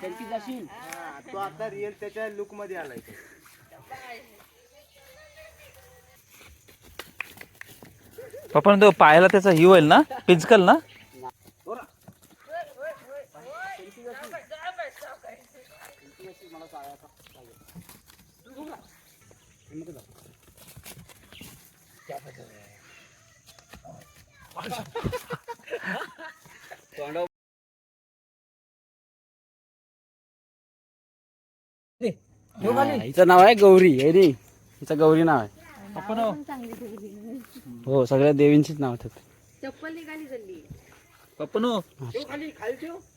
Selfie जाशील. हा, तो आता रिअल त्याच्या लुकमध्ये आलाय तो. पप्पा तो पायाला त्याचा ही होईल ना? पिंचकल ना? हिचं नाव आहे गौरी आहे रे हिचं गौरी नाव आहे. हो सगळ्या देवींचीच नाव ठेवते चप्पल निघाली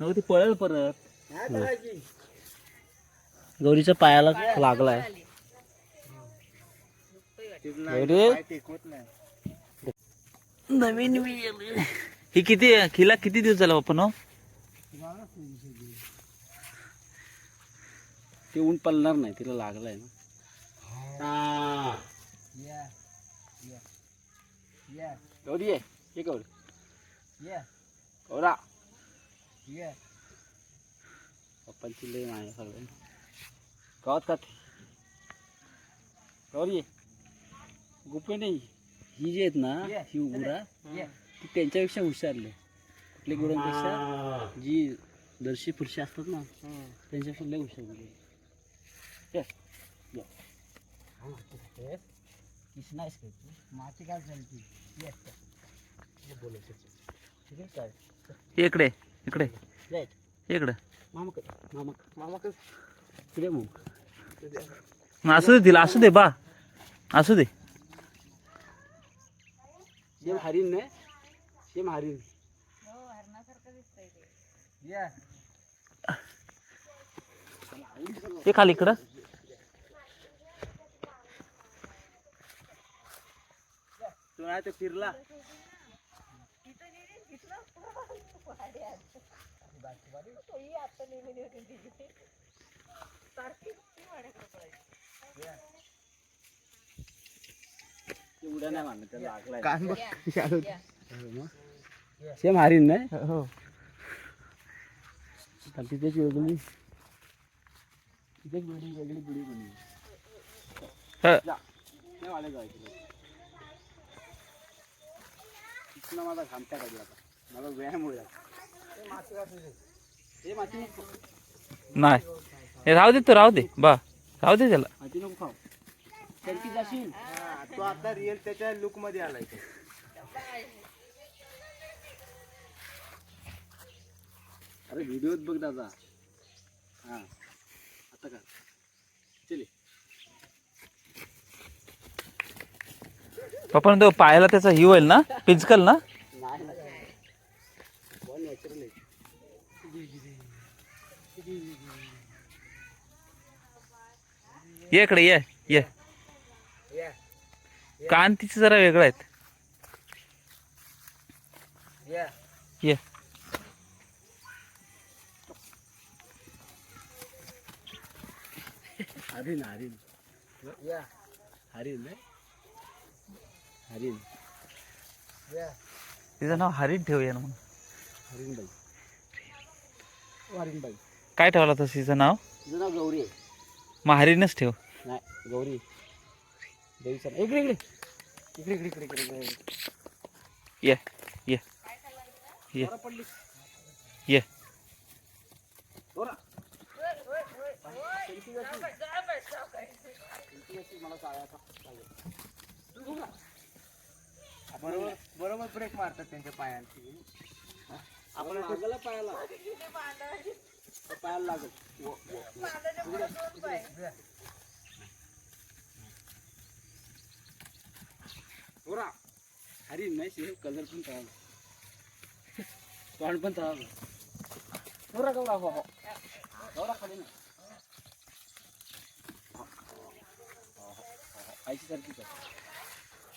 नको ती पळेल परत. गौरीच्या पायाला लागलाय. नवीन ही किती खिला किती दिवस झाला पप्पा नो ते ऊन पडणार नाही तिला लागलाय ना. गौरी आहे हे गौरी. गौरा. पप्पांची लय माय सगळं गावात का गौरी आहे गुप्पे नाही. ही जी आहेत ना ही गुरा ती त्यांच्यापेक्षा हुशारले कुठल्या गुरांपेक्षा जी दर्शी पुरुषी असतात ना त्यांच्यापेक्षा लय हुशार गुरु आहे. ये, किस नाहीस काय तू माती काय चालती ये. ये बोलायचं. ठीक आहे काय इकडे इकडे राईट इकडे मामा क- मामा मामा इकडे मग मग असू दे तिला असू दे बा असू दे सेम हरिण नाही सेम हरिण हे खाली इकडं तो नाही तर फिरला. ते उड्या नाही मारणार त्याला लागलाय. कान बघ सेम हरिण नाही? हो तर तिथेच वेगळी तिथेच बिल्डिंग वेगळी बिल्डिंग बनली ह. जा. नाही वाले जायचं. तिथनं माझा घामटा काढला आता. मला व्यायाम होईल हे माती नाही. हे राहू दे तू राहू दे. बा राहू दे त्याला. माती नको खाऊ. सेल्फी जाशील? हा, तो आता रिअल त्याच्या लुकमध्ये आलाय तो. अरे व्हिडिओत बघ दादा हा आता का चले पप्पा तो पायाला त्याचा ही होईल ना? पिंचकल ना? ये इकडे ये ये. कान तिचे जरा वेगळं आहेत. ये. हरिण हरिण. हरिण नाही? हरिण. तिचं नाव हरिण ठेवूया ना म्हणून हरिणबाई. हरिणबाई काय ठेवला तसं तिचं नाव? तुझं नाव गौरी आहे. मग हरिणच ठेव. नाही गौरी. देवीचं नाव- इकडे इकडे. इकडे इकडे इकडे इकडे इकडे. ये ये. ये. ये. मला चालायचं. चालेल. तू झोप ना. बरोबर बरोबर ब्रेक मारतात त्यांच्या पायांची. आपण लागलं पायाला. पायाला लागल. व- हरी नाही कलर पण तळाला. तोंड पण तळालं. दोरा गौरा हो हो गौरा खाली ना. आईची सारखीच आहे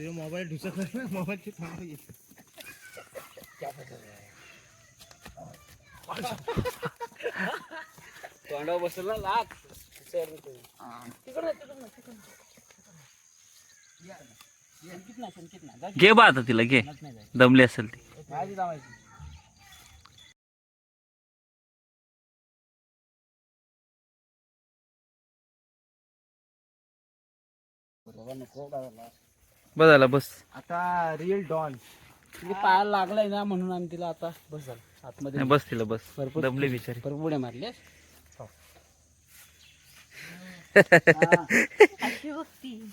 तुझे मोबाईल ढुसत नाही मोबाईलची थांब तोंडावर बसला ना जा घे बा आता तिला घे. दमली असेल ती. नको बस झाला बस. आता रिअल डॉन तिथे पायाला लागलाय ना म्हणून आम्ही तिला आता बस झालं. आतमध्ये नाही, बस तिला बस. भरपूर दमले बिचारी. भरपूर उड्या मारल्या अशी बघती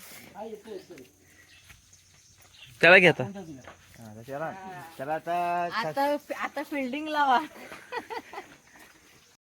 त्याला घ्या आता. त्याला त्याला आता आता आता फिल्डिंग लावा.